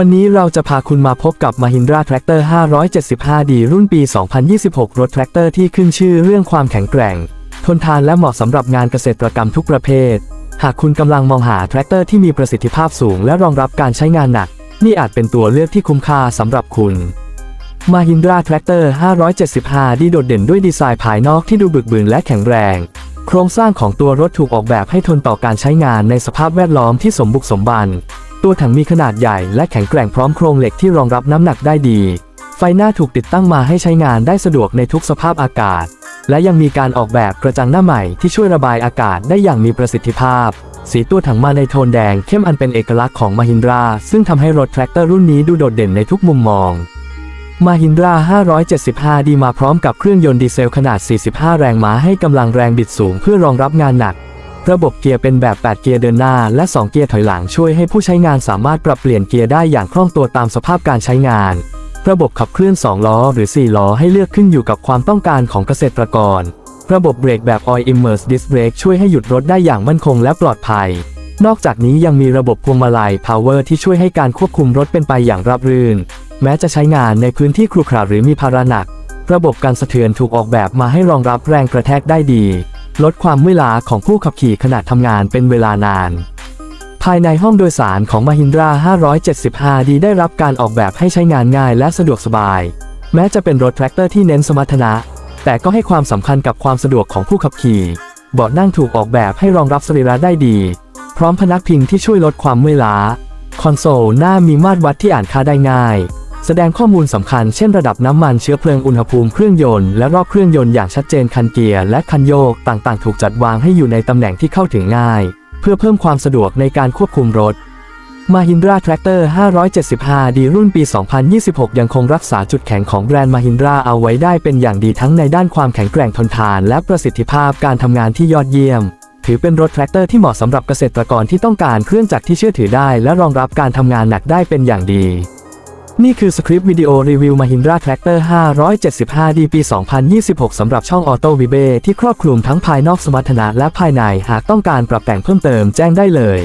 วันนี้เราจะพาคุณมาพบกับ Mahindra Tractor 575D รุ่นปี 2026 รถแทรกเตอร์ที่ขึ้นชื่อเรื่องความแข็งแกร่ง ทนทานและเหมาะสำหรับงานเกษตรกรรมทุกประเภท หากคุณกำลังมองหาแทรกเตอร์ที่มีประสิทธิภาพสูงและรองรับการใช้งานหนัก นี่อาจเป็นตัวเลือกที่คุ้มค่าสำหรับคุณ Mahindra Tractor 575D โดดเด่นด้วยดีไซน์ภายนอกที่ดูบึกบึนและแข็งแรง โครงสร้างของตัวรถถูกออกแบบให้ทนต่อการใช้งานในสภาพแวดล้อมที่สมบุกสมบัน ตัวถังมีขนาดใหญ่และแข็งแกร่งพร้อมโครงเหล็กที่รองรับน้ำหนักได้ดี ไฟหน้าถูกติดตั้งมาให้ใช้งานได้สะดวกในทุกสภาพอากาศ และยังมีการออกแบบกระจังหน้าใหม่ที่ช่วยระบายอากาศได้อย่างมีประสิทธิภาพ สีตัวถังมาในโทนแดงเข้มอันเป็นเอกลักษณ์ของมาฮินดราซึ่งทำให้รถแทรกเตอร์รุ่นนี้ดูโดดเด่นในทุกมุมมองมาฮินดรา575 ดีมาพร้อมกับเครื่องยนต์ดีเซลขนาด 45 แรงม้าให้กำลังแรงบิดสูงเพื่อรองรับงานหนัก ระบบเกียร์เป็นแบบ 8 เกียร์เดินหน้า และ 2 เกียร์ถอยหลังช่วยให้ผู้ใช้งานสามารถปรับเปลี่ยนเกียร์ได้อย่างคล่องตัวตามสภาพการใช้งาน ระบบขับเคลื่อน 2 ล้อ หรือ 4 ล้อให้เลือกขึ้นอยู่กับความต้องการของเกษตรกร ระบบเบรกแบบ Oil Immerse Disc Brake ช่วยให้หยุดรถได้อย่างมั่นคงและปลอดภัย นอกจากนี้ยังมีระบบพวงมาลัย Power ที่ช่วยให้การควบคุมรถเป็นไปอย่างราบรื่น แม้จะใช้งานในพื้นที่ครุขระหรือมีภาระหนัก ระบบการสะเทือนถูกออกแบบมาให้รองรับแรงกระแทกได้ดี ลดความเมื่อยล้าของผู้ขับขี่ขณะทำงานเป็นเวลานาน ภายในห้องโดยสารของ Mahindra 575D ได้รับการออกแบบให้ใช้งานง่ายและสะดวกสบาย แม้จะเป็นรถแทรกเตอร์ที่เน้นสมรรถนะ แต่ก็ให้ความสำคัญกับความสะดวกของผู้ขับขี่เบาะนั่งถูกออกแบบให้รองรับสรีระได้ดี พร้อมพนักพิงที่ช่วยลดความเมื่อยล้า คอนโซลหน้ามีมาตรวัดที่อ่านค่าได้ง่าย แสดงข้อมูลสำคัญเช่นระดับน้ำมันเชื้อเพลิงอุณหภูมิเครื่องยนต์และรอบเครื่องยนต์อย่างชัดเจนคันเกียร์และคันโยกต่างๆ ถูกจัดวางให้อยู่ในตำแหน่งที่เข้าถึงง่าย เพื่อเพิ่มความสะดวกในการควบคุมรถ Mahindra Tractor 575D รุ่นปี 2026 ยังคงรักษาจุดแข็งของแบรนด์ Mahindra เอาไว้ได้เป็นอย่างดีทั้งในด้านความแข็งแกร่งทนทาน และประสิทธิภาพการทำงานที่ยอดเยี่ยม ถือเป็นรถแทรกเตอร์ที่เหมาะสำหรับเกษตรกรที่ต้องการเครื่องจักรที่เชื่อถือได้ และรองรับการทำงานหนักได้เป็นอย่างดี นี่คือสคริปต์วิดีโอรีวิว Mahindra Tractor 575D ปี 2026 สำหรับช่อง Auto Vibe ที่ครอบคลุมทั้งภายนอกสมรรถนะและภายใน หากต้องการปรับแต่งเพิ่มเติมแจ้งได้เลย